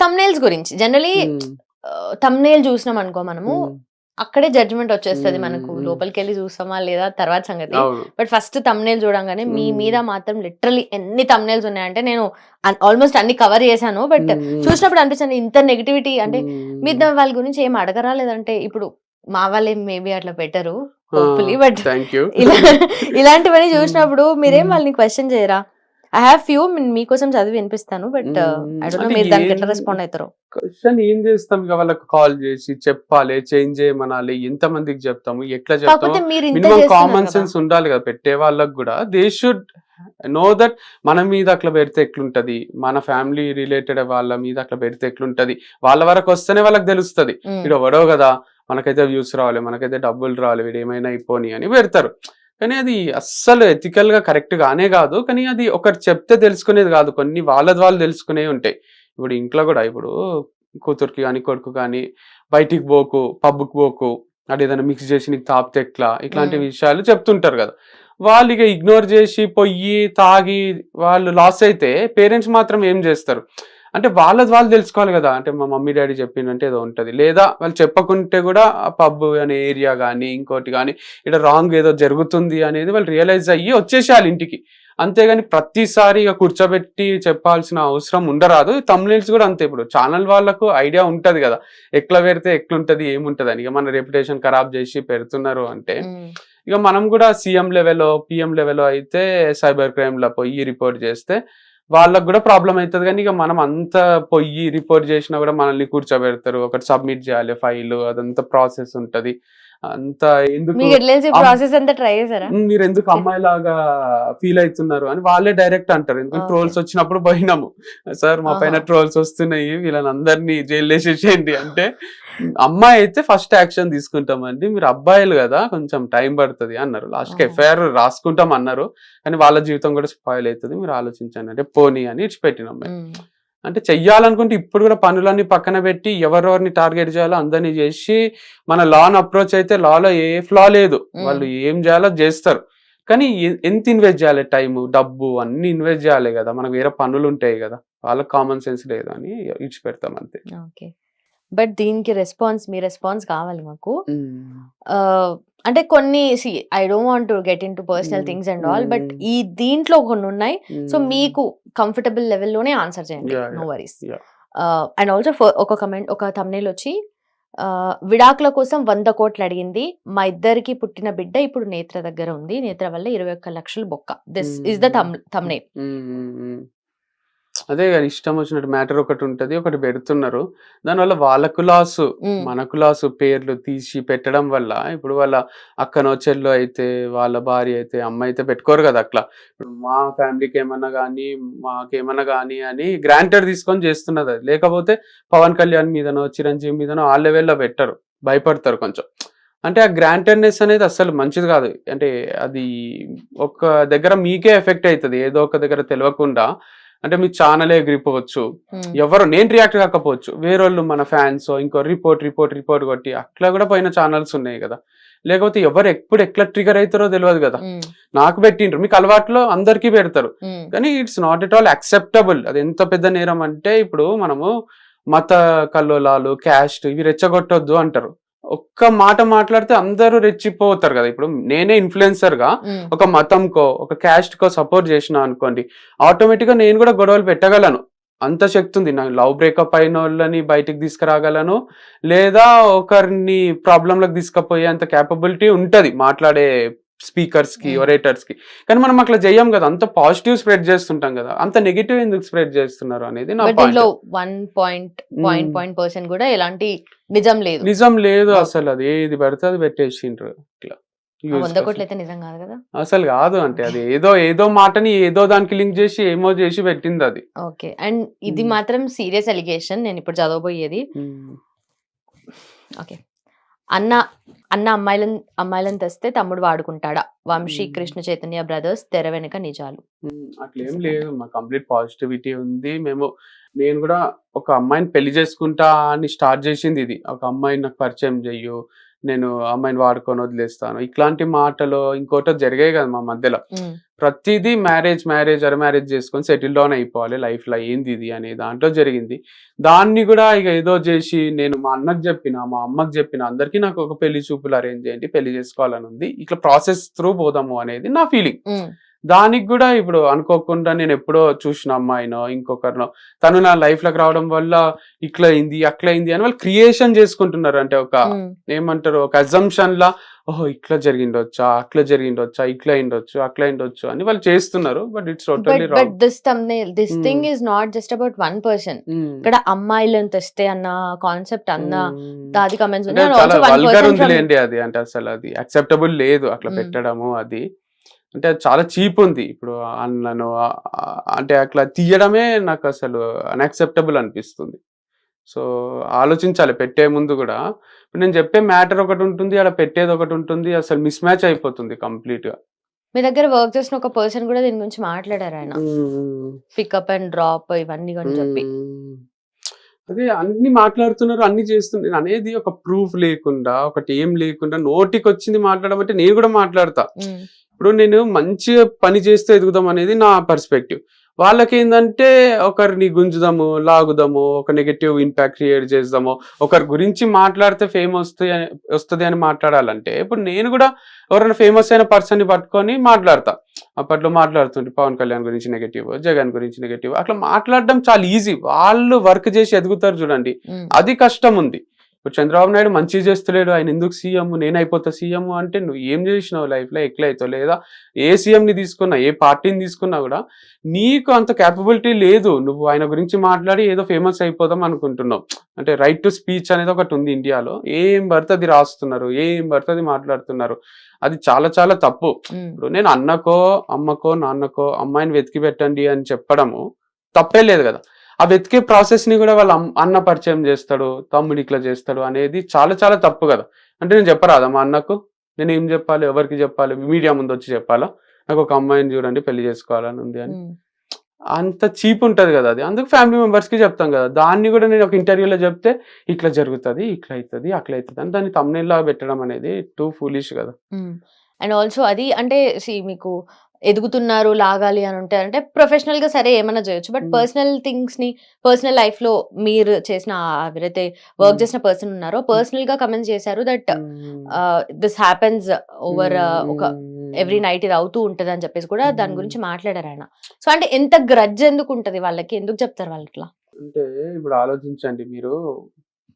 Thumbnails గురించి. Generally thumbnail చూసినాం అనుకో మనము ఉమ్, అక్కడే జడ్జ్మెంట్ వచ్చేస్తది మనకు. మ్మ్. లోపలికి వెళ్ళి చూస్తామా లేదా తర్వాత సంగతి. బట్ ఫస్ట్ తమ్నేల్ చూడంగానే మీ. మీద మాత్రం లిటరలీ ఎన్ని తమ్నేల్స్ ఉన్నాయంటే నేను ఆల్మోస్ట్ అన్ని కవర్ చేశాను. బట్ చూసినప్పుడు అనిపించింది ఇంత నెగిటివిటీ అంటే మీద వాళ్ళ గురించి ఏం అడగరా లేదంటే ఇప్పుడు మా వాళ్ళే మేబీ అట్లా పెట్టరు. థ్యాంక్ యూ ఇలా ఇలాంటివన్నీ. చూసినప్పుడు మీరేం. వాళ్ళని క్వశ్చన్ చేయరా? ఐ హావ్ ఫ్యూ మీకోసం చదివి వినిపిస్తాను బట్. ఐ డోంట్ నో మీరు దానికి ఎట్లా రెస్పాండ్ అవుతారో క్వశ్చన్ ఏం చేస్తాం? ఇక వాళ్ళకి కాల్ చేసి చెప్పాలి చేంజ్ చేయమనాలి ఎంత మందికి చెప్తాము ఎట్లా చెప్తాము? Minimum common. సెన్స్ ఉండాలి కదా పెట్టే వాళ్ళకి కూడా. దే షుడ్ నో దట్ మన మీద అట్లా పెడితే ఎట్లుంటది? మన ఫ్యామిలీ రిలేటెడ్ వాళ్ళ మీద అట్లా పెడితే ఎట్లుంటది? వాళ్ళ వరకు వస్తేనే వాళ్ళకి తెలుస్తది. మ్మ్. వీడు ఎవడో కదా మనకైతే వ్యూస్ రావాలి మనకైతే డబ్బులు రావాలి వీడు ఏమైనా అయిపోని అని పెడతారు. కానీ అది అస్సలు ఎథికల్గా కరెక్ట్ గానే కాదు. కానీ అది ఒకరు చెప్తే తెలుసుకునేది కాదు. కొన్ని వాళ్ళది వాళ్ళు తెలుసుకునేవి ఉంటాయి. ఇప్పుడు ఇంట్లో కూడా ఇప్పుడు కూతురికి కానీ కొడుకు కానీ బయటికి పోకు పబ్కి పోకు అది ఏదైనా మిక్స్ చేసి నీకు తాపితే ఎట్లా? ఇట్లాంటి. విషయాలు చెప్తుంటారు కదా. వాళ్ళు ఇక ఇగ్నోర్ చేసి పొయ్యి తాగి వాళ్ళు లాస్ అయితే పేరెంట్స్ మాత్రం ఏం చేస్తారు? అంటే వాళ్ళది వాళ్ళు తెలుసుకోవాలి కదా. అంటే మా మమ్మీ డాడీ చెప్పిందంటే ఏదో ఉంటది. లేదా వాళ్ళు చెప్పకుంటే కూడా పబ్ అనే ఏరియా కానీ ఇంకోటి కానీ ఇక్కడ రాంగ్ ఏదో జరుగుతుంది అనేది వాళ్ళు రియలైజ్ అయ్యి వచ్చేసేయాలి ఇంటికి. అంతేగాని ప్రతిసారి ఇక కూర్చోబెట్టి చెప్పాల్సిన అవసరం ఉండరాదు. తమ్నేల్స్ కూడా అంతే. ఇప్పుడు ఛానల్ వాళ్ళకు ఐడియా ఉంటది కదా. ఎట్లా పెడితే ఎట్లుంటది ఏముంటది అని ఇక మన రెప్యుటేషన్ ఖరాబ్ చేసి పెడుతున్నారు అంటే. ఇక మనం కూడా సీఎం లెవెల్లో పిఎం లెవెల్లో అయితే సైబర్ క్రైమ్లో పోయి రిపోర్ట్ చేస్తే వాళ్ళకు కూడా ప్రాబ్లం అవుతుంది కానీ ఇక మనం అంత పొయ్యి రిపోర్ట్ చేసినా కూడా మనల్ని కూర్చోబెడతారు. ఒకటి సబ్మిట్ చేయాలి ఫైల్ అదంతా ప్రాసెస్ ఉంటది. అంత ఎందుకు మీకు ఎట్లా అమ్- ప్రాసెస్ అంతా ట్రై చేశారా? "ఉమ్, మీరు ఎందుకు అమ్మాయిలాగా ఫీల్ అవుతున్నారు అని వాళ్ళే డైరెక్ట్ అంటారు. ఎందుకంటే. ట్రోల్స్ వచ్చినప్పుడు పోయినాము? సార్ మా పైన. ట్రోల్స్ వస్తున్నాయి వీళ్ళని అందరినీ జైలు వేసేసేయండి అంటే అమ్మాయి అయితే ఫస్ట్ యాక్షన్ తీసుకుంటామండి. మీరు అబ్బాయిలు కదా కొంచెం టైం పడుతుంది అన్నారు. లాస్ట్కి ఆహా. ఎఫ్ఐఆర్ రాసుకుంటాం అన్నారు. కానీ వాళ్ళ జీవితం కూడా స్పాయిల్ అవుతుంది. మీరు ఆలోచించండి. అంటే పోనీ అని ఇచ్చిపెట్టినాం మేము మ్మ్. అంటే చెయ్యాలనుకుంటే ఇప్పుడు కూడా పనులన్నీ పక్కన పెట్టి ఎవరెవరిని టార్గెట్ చేయాలో అందరినీ చేసి మన లాన్ అప్రోచ్ అయితే లాలో ఏ ఫ్లా లేదు. వాళ్ళు ఏం చేయాలో చేస్తారు. కానీ ఎంత ఇన్వెస్ట్ చేయాలి టైం డబ్బు అన్ని ఇన్వెస్ట్ చేయాలి కదా. మనకు వేరే పనులు ఉంటాయి కదా. వాళ్ళకి కామన్ సెన్స్ లేదు అని ఇచ్చి పెడతాం అంతే బట్ దీనికి రెస్పాన్స్ మీ రెస్పాన్స్ కావాలి మాకు. అంటే కొన్ని see I don't want to get into personal things and all but. ఈ దీంట్లో కొన్ని ఉన్నాయి. సో. మీకు కంఫర్టబుల్ లెవెల్లోనే ఆన్సర్ చేయండి. No worries. అండ్ ఆల్సో ఒక కమెంట్ ఒక thumbnail వచ్చి విడాకుల కోసం వంద కోట్లు అడిగింది. మా ఇద్దరికి పుట్టిన బిడ్డ ఇప్పుడు నేత్ర దగ్గర ఉంది. నేత్ర వల్ల ఇరవై ఒక్క లక్షలు బొక్క. This is the thumbnail. Hmm. అదే కదా ఇష్టం వచ్చినట్టు మ్యాటర్ ఒకటి ఉంటది ఒకటి పెడుతున్నారు. దానివల్ల వాళ్ళకు లాసు. మనకు లాసు పేర్లు తీసి పెట్టడం వల్ల. ఇప్పుడు వాళ్ళ అక్కనో చెల్లో అయితే వాళ్ళ భార్య అయితే అమ్మ అయితే పెట్టుకోరు కదా అట్లా. ఇప్పుడు మా ఫ్యామిలీకి ఏమన్నా కానీ మాకేమన్నా కానీ అని గ్రాంటెడ్ తీసుకొని చేస్తున్నది అది. లేకపోతే పవన్ కళ్యాణ్ మీదనో చిరంజీవి మీదనో ఆ లెవెల్లో పెట్టరు. భయపడతారు కొంచెం. అంటే ఆ గ్రాంటెడ్నెస్ అనేది అస్సలు మంచిది కాదు. అంటే అది ఒక దగ్గర మీకే ఎఫెక్ట్ అవుతుంది ఏదో ఒక దగ్గర తెలియకుండా అంటే మీ ఛానలే ఎగిరిపోవచ్చు మ్మ్. ఎవరు నేను రియాక్ట్ కాకపోవచ్చు. వేరోళ్ళు మన ఫ్యాన్స్ ఇంకో రిపోర్ట్ రిపోర్ట్ రిపోర్ట్ కొట్టి అట్లా కూడా పోయిన ఛానల్స్ ఉన్నాయి కదా. లేకపోతే ఎవరు ఎప్పుడు ఎట్లా ట్రిగర్ అవుతారో తెలియదు కదా. మ్మ్. నాకు పెట్టిండ్రు. మీకు అలవాట్లో అందరికీ పెడతారు. మ్మ్. కానీ it's not at all acceptable అది ఎంత పెద్ద నేరం అంటే ఇప్పుడు మనము మత కల్లోలాలు క్యాస్ట్ ఇవి రెచ్చగొట్టొద్దు అంటారు. ఒక్క మాట మాట్లాడితే అందరూ రెచ్చిపోతారు కదా. ఇప్పుడు నేనే ఇన్ఫ్లుయెన్సర్గా. ఒక మతంకో ఒక క్యాస్ట్ కో సపోర్ట్ చేసిన అనుకోండి ఆటోమేటిక్గా నేను కూడా గొడవలు పెట్టగలను. అంత శక్తి ఉంది. నాకు లవ్ బ్రేకప్ అయిన వాళ్ళని బయటికి తీసుకురాగలను లేదా ఒకరిని ప్రాబ్లంలకు తీసుకుపోయే అంత క్యాపబిలిటీ ఉంటది మాట్లాడే స్పీకర్స్కి Hmm. ఒరేటర్స్కి కానీ మనం అట్లా చెయ్యం కదా అంత పాజిటివ్ స్ప్రెడ్ చేస్తుంటాం కదా అంత నెగిటివ్ ఎందుకు స్ప్రెడ్ చేస్తున్నారు అనేది నా దీంట్లో one point point hmm. Point percent కూడా ఎలాంటి నిజం లేదు. నిజం లేదు Okay. అసలు అది. ఏది పడితే అది పెట్టేసిండ్రు ఇట్లా. అసలు కాదు అంటే అది ఏదో ఏదో మాటని ఏదో దానికి లింక్ చేసి ఏమో చేసి పెట్టింది అది. ఓకే. అండ్ ఇది. మాత్రం సీరియస్ అలిగేషన్. నేను ఇప్పుడు చదవబోయేది. ఓకే. అన్న అన్న అమ్మాయిలను అమ్మాయిలను తెస్తే తమ్ముడు వాడుకుంటాడా? వంశీ. కృష్ణ చైతన్య బ్రదర్స్ తెర వెనుక నిజాలు. అట్లేం లేదు. మా కంప్లీట్ పాజిటివిటీ ఉంది. మేము నేను కూడా ఒక అమ్మాయిని పెళ్ళి చేసుకుంటా అని స్టార్ట్ చేసింది ఇది. ఒక అమ్మాయిని నాకు పరిచయం చెయ్యు నేను అమ్మాయిని వాడుకొని వదిలేస్తాను. ఇట్లాంటి మాటలు ఇంకోటో జరిగాయి కదా మా మధ్యలో. ప్రతిదీ మ్యారేజ్ మ్యారేజ్ అరే మ్యారేజ్ చేసుకొని సెటిల్ డౌన్ అయిపోవాలి. లైఫ్లో ఏంది ఇది అనే దాంట్లో జరిగింది. దాన్ని కూడా ఇక ఏదో చేసి నేను మా అన్నకు చెప్పిన మా అమ్మకి చెప్పిన అందరికీ నాకు ఒక పెళ్ళి చూపులు అరేంజ్ చేయండి పెళ్ళి చేసుకోవాలని ఉంది. ఇట్లా ప్రాసెస్ త్రూ పోదాము అనేది నా ఫీలింగ్ దానికి కూడా ఇప్పుడు అనుకోకుండా నేను ఎప్పుడో చూసిన అమ్మాయినో ఇంకొకరినో తను నా లైఫ్లోకి రావడం వల్ల ఇట్లా అయింది అట్లా అయింది అని వాళ్ళు క్రియేషన్ చేసుకుంటున్నారు. అంటే ఒక. ఏమంటారు ఒక అజంప్షన్ లా ఓహో ఇట్లా జరిగిండొచ్చా అట్లా జరిగిండొచ్చా ఇట్లా అయిండొచ్చు అట్లా అయిండొచ్చు అని వాళ్ళు చేస్తున్నారు. But it's but totally but wrong this this Hmm. Thing is not just about one person ఇక్కడ అమ్మాయిలను తెస్తే అన్న కాన్సెప్ట్ అన్న దాది కమెంట్స్ ఉన్నాయి. వల్గర్ ఉందిలేండి అది. అంటే అసలు అది అక్సెప్టబుల్ లేదు అట్లా Mm. పెట్టడము అది. అంటే అది చాలా చీప్ ఉంది. ఇప్పుడు ఆ- అంటే అట్లా తీయడమే నాకు అసలు అన్అక్సెప్టబుల్ అనిపిస్తుంది. సో ఆలోచించాలి పెట్టే ముందు కూడా. నేను చెప్పే మ్యాటర్ ఒకటి ఉంటుంది అలా పెట్టేది ఒకటి ఉంటుంది అసలు మిస్ మ్యాచ్ అయిపోతుంది కంప్లీట్గా మీ దగ్గర వర్క్ చేసిన ఒక పర్సన్ కూడా దీని గురించి మాట్లాడారు ఆయన. పికప్ అండ్ డ్రాప్ ఇవన్నీ అని చెప్పి. అదే అన్ని మాట్లాడుతున్నారు అన్ని చేస్తున్నారు. నేను అనేది ఒక ప్రూఫ్ లేకుండా ఒకటి ఏం లేకుండా నోటికి వచ్చింది మాట్లాడడం అంటే నేను కూడా మాట్లాడతా. ఇప్పుడు నేను మంచి పని చేస్తే ఎదుగుదాం అనేది నా పర్స్పెక్టివ్ వాళ్ళకి ఏంటంటే ఒకరిని గుంజుదాము లాగుదాము ఒక నెగటివ్ ఇంపాక్ట్ క్రియేట్ చేద్దాము ఒకరి గురించి మాట్లాడితే ఫేమ్ వస్తుంది వస్తుంది అని మాట్లాడాలంటే ఇప్పుడు నేను కూడా ఎవరైనా ఫేమస్ అయిన పర్సన్ని పట్టుకొని మాట్లాడతా. అప్పట్లో మాట్లాడుతుంటే పవన్ కళ్యాణ్ గురించి నెగటివ్ జగన్ గురించి నెగటివ్ అట్లా మాట్లాడడం చాలా ఈజీ వాళ్ళు వర్క్ చేసి ఎదుగుతారు చూడండి. అది కష్టం ఉంది. ఇప్పుడు చంద్రబాబు నాయుడు మంచి చేస్తలేడు. ఆయన ఎందుకు సీఎం? నేను అయిపోతా సీఎం అంటే నువ్వు ఏం చేసినావు లైఫ్లో ఎట్లా అవుతావు లేదా ఏ సీఎం ని తీసుకున్నా ఏ పార్టీని తీసుకున్నా కూడా నీకు అంత క్యాపబిలిటీ లేదు. నువ్వు ఆయన గురించి మాట్లాడి ఏదో ఫేమస్ అయిపోదాం అనుకుంటున్నావు. అంటే రైట్ టు స్పీచ్ అనేది ఒకటి ఉంది ఇండియాలో. ఏం పడుతుంది రాస్తున్నారు. ఏం పడుతుంది మాట్లాడుతున్నారు. అది చాలా చాలా తప్పు. ఇప్పుడు నేను అన్నకో అమ్మకో నాన్నకో అమ్మాయిని వెతికి పెట్టండి అని చెప్పడము తప్పే లేదు కదా. ఆ వెతికే ప్రాసెస్ని కూడా వాళ్ళ అన్న పరిచయం చేస్తాడు తమ్ముడు ఇట్లా చేస్తాడు అనేది చాలా చాలా తప్పు కదా. అంటే నేను చెప్పరాదా మా అన్నకు? నేను ఏం చెప్పాలి ఎవరికి చెప్పాలి మీడియా ముందు వచ్చి చెప్పాలా? నాకు ఒక అమ్మాయిని చూడండి పెళ్ళి చేసుకోవాలని ఉంది అని. అంత చీప్ ఉంటది కదా అది. అందుకు ఫ్యామిలీ మెంబర్స్కి చెప్తాం కదా. దాన్ని కూడా నేను ఒక ఇంటర్వ్యూలో చెప్తే ఇట్లా జరుగుతుంది ఇట్లా అవుతుంది అట్లా అవుతుంది అని దాన్ని తమ్నేలా పెట్టడం అనేది టూ ఫూలిష్ కదా. అండ్ ఆల్సో అది అంటే మీకు ఎదుగుతున్నారు లాగాలి అని ఉంటే అంటే ప్రొఫెషనల్గా సరే ఏమైనా చేయొచ్చు. బట్. పర్సనల్ థింగ్స్ని పర్సనల్ లైఫ్లో మీరు చేసిన ఎవరైతే వర్క్ Mm. చేసిన పర్సన్ ఉన్నారో పర్సనల్గా కమెంట్ చేశారు దట్ దిస్ హ్యాపెన్స్ ఓవర్ ఒక ఎవ్రీ నైట్ ఇది అవుతూ ఉంటది అని చెప్పేసి కూడా దాని. గురించి మాట్లాడారు ఆయన. సో అంటే ఎంత గ్రడ్జ్ ఎందుకు ఉంటది వాళ్ళకి? ఎందుకు చెప్తారు వాళ్ళు ఇట్లా అంటే ఇప్పుడు ఆలోచించండి మీరు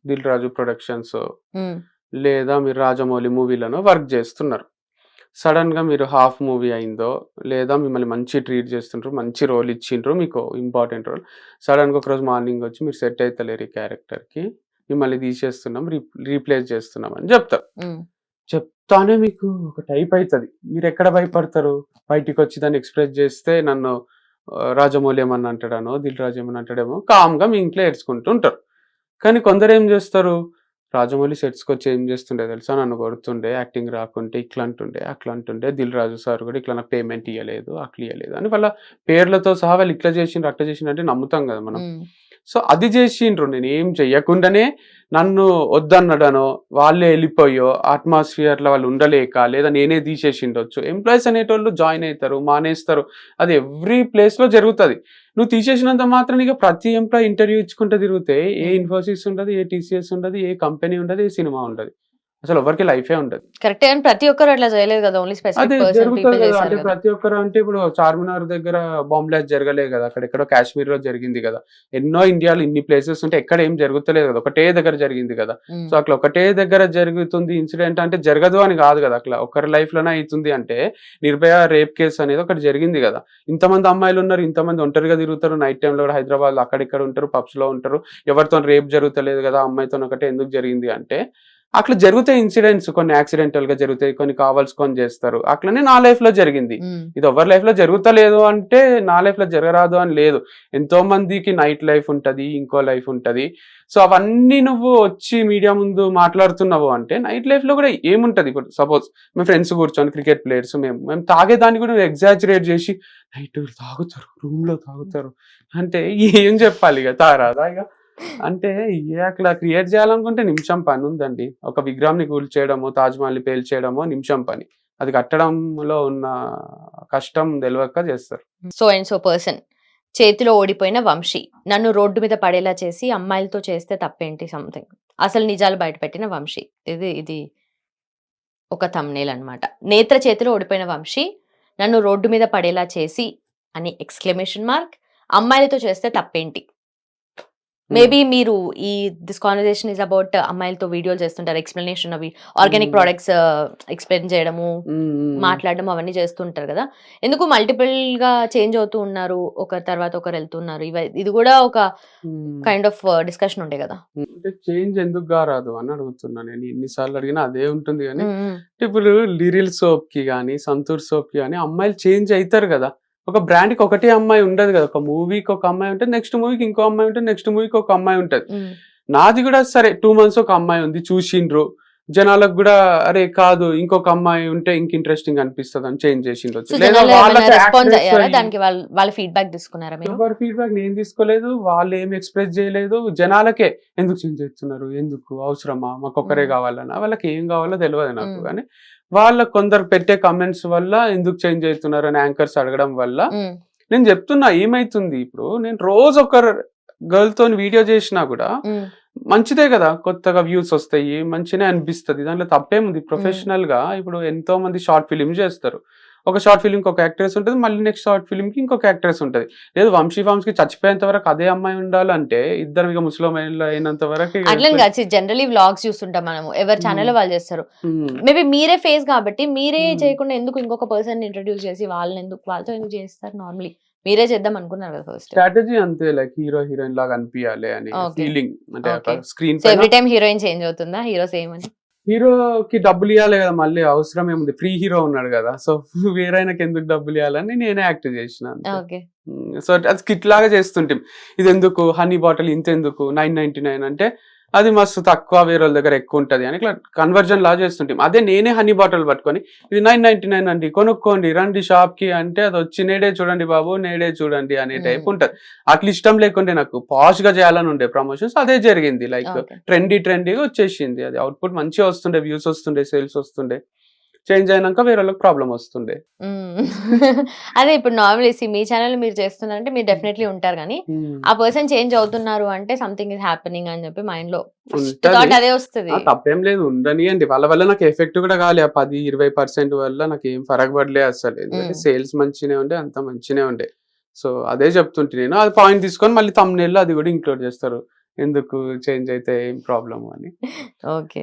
దిల్ రాజు ప్రొడక్షన్స్ లేదా మీరు రాజమౌళి మూవీలను వర్క్ చేస్తున్నారు. సడన్గా మీరు హాఫ్ మూవీ అయిందో లేదా మిమ్మల్ని మంచి ట్రీట్ చేస్తుంటారు మంచి రోల్ ఇచ్చిండ్రు మీకు ఇంపార్టెంట్ రోల్. సడన్గా ఒకరోజు మార్నింగ్ వచ్చి మీరు సెట్ అవుతలేరు ఈ క్యారెక్టర్కి మిమ్మల్ని తీసేస్తున్నాం రీప్లేస్ చేస్తున్నాం అని చెప్తారు చెప్తానే మీకు ఒక టైప్ అవుతుంది మీరు ఎక్కడ భయపడతారు? బయటికి వచ్చి దాన్ని ఎక్స్ప్రెస్ చేస్తే నన్ను రాజమౌళి ఏమన్నా అంటాడనో దిల్ రాజు ఏమన్నా అంటాడేమో కామ్గా మీ ఇంట్లో ఏడ్చుకుంటూ ఉంటారు. కానీ కొందరు ఏం చేస్తారు? రాజమౌళి సెట్స్కి వచ్చి ఏం చేస్తుండే తెలుసా? నన్ను కొడుతుండే యాక్టింగ్ రాకుంటే ఇట్లా అంటుండే అట్లా అంటుండే దిల్ రాజు సార్ కూడా ఇట్లా నాకు పేమెంట్ ఇవ్వలేదు అట్లా ఇవ్వలేదు అని వాళ్ళ పేర్లతో సహా వాళ్ళు ఇట్లా చేసిండ్రు అట్లా చేసిండ్రు అంటే నమ్ముతాం కదా మనం. సో అది చేసిండ్రు నేను ఏం చెయ్యకుండానే నన్ను వద్దన్నడనో వాళ్ళే వెళ్ళిపోయో అట్మాస్ఫియర్లో వాళ్ళు ఉండలేక లేదా నేనే తీసేసిండొచ్చు. ఎంప్లాయీస్ అనేటోళ్ళు జాయిన్ అవుతారు మానేస్తారు. అది ఎవ్రీ ప్లేస్లో జరుగుతుంది. నువ్వు తీసేసినంత మాత్రం ఇక ప్రతి ఎంప్లాయీ ఇంటర్వ్యూ ఇచ్చుకుంటూ తిరిగితే ఏ ఇన్ఫోసిస్ ఉండదు ఏ టీసీఎస్ ఉండదు ఏ కంపెనీ ఉండదు ఏ సినిమా ఉండదు. అసలు ఎవరికి లైఫే ఉండదు. కరెక్టే అని ప్రతి ఒక్కరు అట్లా చేయలేదు కదా ఓన్లీ స్పెసిఫిక్ జరుగుతుంది కదా అంటే ప్రతి ఒక్కరు అంటే ఇప్పుడు చార్మినార్ దగ్గర బాంబ్ బ్లాస్ట్ జరగలేదు కదా అక్కడ ఎక్కడో కాశ్మీర్లో జరిగింది కదా. ఎన్నో ఇండియాలో ఇన్ని ప్లేసెస్ ఉంటే ఎక్కడ ఏం జరుగుతలేదు కదా ఒకటే దగ్గర జరిగింది కదా. సో అట్లా ఒకటే దగ్గర జరుగుతుంది ఇన్సిడెంట్ అంటే జరగదు అని కాదు కదా అట్లా ఒకరి లైఫ్లోనే అవుతుంది అంటే నిర్భయ రేప్ కేసు అనేది ఒకటి జరిగింది కదా. ఇంతమంది అమ్మాయిలు ఉన్నారు ఇంతమంది ఒంటరిగా తిరుగుతారు నైట్ టైంలో కూడా హైదరాబాద్లో అక్కడిక్కడ ఉంటారు పబ్స్లో ఉంటారు. ఎవరితో రేప్ జరుగుతలేదు కదా అమ్మాయితో ఒకటే ఎందుకు జరిగింది అంటే అట్లా జరుగుతాయి ఇన్సిడెంట్స్ కొన్ని యాక్సిడెంటల్గా జరుగుతాయి కొన్ని కావాల్సుకొని చేస్తారు. అట్లనే నా లైఫ్లో జరిగింది. ఇది ఎవరి లైఫ్లో జరుగుతలేదు అంటే నా లైఫ్లో జరగరాదు అని లేదు. ఎంతో మందికి నైట్ లైఫ్ ఉంటది ఇంకో లైఫ్ ఉంటది. సో అవన్నీ నువ్వు వచ్చి మీడియా ముందు మాట్లాడుతున్నావు అంటే నైట్ లైఫ్లో కూడా ఏముంటది? ఇప్పుడు సపోజ్ మేము ఫ్రెండ్స్ కూర్చొని క్రికెట్ ప్లేయర్స్ మేము మేము తాగేదాన్ని కూడా ఎగ్జాజరేట్ చేసి నైట్ తాగుతారు రూమ్లో తాగుతారు. అంటే ఏం చెప్పాలి ఇక? తారాదా ఇక? అంటే ఏ అక్కడ క్రియేట్ చేయాలనుకుంటే నిమిషం పని ఉందండి. ఒక విగ్రహంని కూల్చేయడమో తాజ్మహల్ని పేల్చేయడమో నిమిషం పని. అది కట్టడంలో ఉన్న కష్టం తెలియక చేస్తారు. So and so person. చేతిలో ఓడిపోయిన వంశీ. నన్ను రోడ్డు మీద పడేలా చేసి అమ్మాయిలతో చేస్తే తప్పేంటి సంథింగ్. అసలు నిజాలు బయటపెట్టిన వంశీ. ఇది ఇది ఒక తమ్నేల్ అన్నమాట. నేత్ర చేతిలో ఓడిపోయిన వంశీ నన్ను రోడ్డు మీద పడేలా చేసి అని ఎక్స్క్లెమేషన్ మార్క్ అమ్మాయిలతో చేస్తే తప్పేంటి? మేబీ మీరు ఈ దిస్ కాన్వర్జేషన్ ఇస్ అబౌట్ అమ్మాయిలతో వీడియోలు చేస్తుంటారు ఎక్స్ప్లెనేషన్ అవి ఆర్గానిక్ Hmm. ప్రోడక్ట్స్ ఎక్స్ప్లెయిన్ చేయడము మాట్లాడడం అవన్నీ చేస్తుంటారు కదా. ఎందుకు మల్టిపుల్గా చేంజ్ అవుతూ ఉన్నారు ఒక తర్వాత ఒకరు వెళ్తున్నారు ఇవ ఇది కూడా ఒక కైండ్ ఆఫ్ డిస్కషన్ ఉండే కదా. అంటే చేంజ్ ఎందుకు కారాదు అని అడుగుతున్నా నేను. ఎన్నిసార్లు అడిగినా అదే ఉంటుంది కానీ ఇప్పుడు లిరిల్ సోప్కి కానీ సంతూర్ సోప్కి కానీ అమ్మాయిలు చేంజ్ అవుతారు కదా. ఒక బ్రాండ్కి ఒకటే అమ్మాయి ఉండదు కదా. ఒక మూవీకి ఒక అమ్మాయి ఉంటుంది నెక్స్ట్ మూవీకి ఇంకో అమ్మాయి ఉంటుంది నెక్స్ట్ మూవీకి ఒక అమ్మాయి ఉంటుంది. నాది కూడా సరే టూ మంత్స్ ఒక అమ్మాయి ఉంది చూసిండ్రు. జనాలకు కూడా అరే కాదు ఇంకొక అమ్మాయి ఉంటే ఇంక ఇంట్రెస్టింగ్ అనిపిస్తుంది అని చేంజ్ చేసిండ్రు. ఫీడ్బ్యాక్ ఎవరి నేను తీసుకోలేదు వాళ్ళు ఏం ఎక్స్ప్రెస్ చేయలేదు. జనాలకే ఎందుకు చేంజ్ చేస్తున్నారు? ఎందుకు? అవసరమా? మాకు ఒక్కరే మ్మ్. కావాలన్నా వాళ్ళకి ఏం కావాలో తెలియదు నాకు. కానీ. వాళ్ళ కొందరు పెట్టే కమెంట్స్ వల్ల ఎందుకు చేంజ్ అవుతున్నారు అని యాంకర్స్ అడగడం వల్ల నేను చెప్తున్నా ఏమైతుంది? ఇప్పుడు నేను రోజు ఒక గర్ల్తో వీడియో చేసినా కూడా మంచిదే కదా కొత్తగా వ్యూస్ వస్తాయి మంచినే అనిపిస్తది. దాంట్లో తప్పేముంది? ప్రొఫెషనల్గా ఇప్పుడు ఎంతో మంది షార్ట్ ఫిలిం చేస్తారు. ఒక షార్ట్ ఫిలిం కి ఒక యాక్ట్రెస్ ఉంటుంది మళ్ళీ నెక్స్ట్ షార్ట్ ఫిలిం కి ఇంకొక యాక్ట్రెస్ ఉంటుంది. లేదు వంశీ ఫామ్స్కి చచ్చిపోయేంత వరకు అదే అమ్మాయి ఉండాలంటే ఇద్దరు ఇక ముస్లిం అయినంత వరకు కాదు జనరలీ వ్లాగ్స్ చూస్తుంటాం మనము. ఎవరి ఛానల్ వాళ్ళు చేస్తారు. మేబీ మీరే ఫేస్ కాబట్టి మీరే Hmm. చేయకుండా ఎందుకు ఇంకొక పర్సన్ ఇంట్రడ్యూస్ చేసి వాళ్ళని ఎందుకు వాళ్ళతో ఎందుకు చేస్తారు నార్మలీ మీరే చేద్దాం అనుకున్నారు కదా ఫస్ట్ స్ట్రాటజీ అంతే లైక్ హీరో హీరోయిన్ లాగా అనిపించాలి అని. ఫీలింగ్ అంటే. Screen every time heroine change అవుతుందా? హీరో సేమ్ అని? హీరోకి డబ్బులు ఇవ్వాలి కదా మళ్ళీ అవసరం ఏముంది? ఫ్రీ హీరో ఉన్నాడు కదా సో వేరైనాకి ఎందుకు డబ్బులు ఇవ్వాలని నేనే యాక్ట్ చేసిన సో అది స్కిట్ లాగా చేస్తుంటాం ఇది ఎందుకు హనీ బాటిల్ ఇంత ఎందుకు నైన్ నైన్టీ నైన్ అంటే అది మస్తు తక్కువ వేరే దగ్గర ఎక్కువ ఉంటది అని ఇట్లా కన్వర్జన్ లా చేస్తుంటాం అదే నేనే హనీ బాటిల్ పట్టుకొని ఇది నైన్ నైన్టీ నైన్ అండి కొనుక్కోండి రండి షాప్కి అంటే అది వచ్చి నేడే చూడండి బాబు నేడే చూడండి అనే టైప్. ఉంటది. అట్లా ఇష్టం లేకుంటే నాకు పాష్గా చేయాలని ఉండే ప్రమోషన్స్ అదే జరిగింది. లైక్ ట్రెండీ ట్రెండీగా వచ్చేసింది. అది అవుట్పుట్ మంచిగా వస్తుండే వ్యూస్ వస్తుండే సేల్స్ వస్తుండే. చేంజ్ అయినాక వేరే వాళ్ళకి ప్రాబ్లం వస్తుండే. అదే ఇప్పుడు నార్మల్ మీ ఛానల్ మీరు చేస్తున్నారంటే మీరు డెఫినెట్లీ ఉంటారు కానీ ఆ పర్సన్ చేంజ్ అవుతున్నారు అంటే సంథింగ్ ఇస్ హ్యాపెనింగ్ అని చెప్పి మైండ్లో అదే వస్తుంది. తప్పేం లేదు ఉండని అండి వాళ్ళ వల్ల నాకు ఎఫెక్ట్ కూడా కాలే. ఆ పది ఇరవై పర్సెంట్ వల్ల నాకు ఏం ఫరక్ పడలే అసలు ఎందుకంటే. సేల్స్ మంచినే ఉండే అంత మంచినే ఉండే. సో అదే చెప్తుంటే నేను. అది పాయింట్ తీసుకొని మళ్ళీ తమ్నేల్లో అది కూడా ఇంక్లూడ్ చేస్తారు. ఎందుకు చేంజ్ అయితే ఏం ప్రాబ్లమ్ అని. ఓకే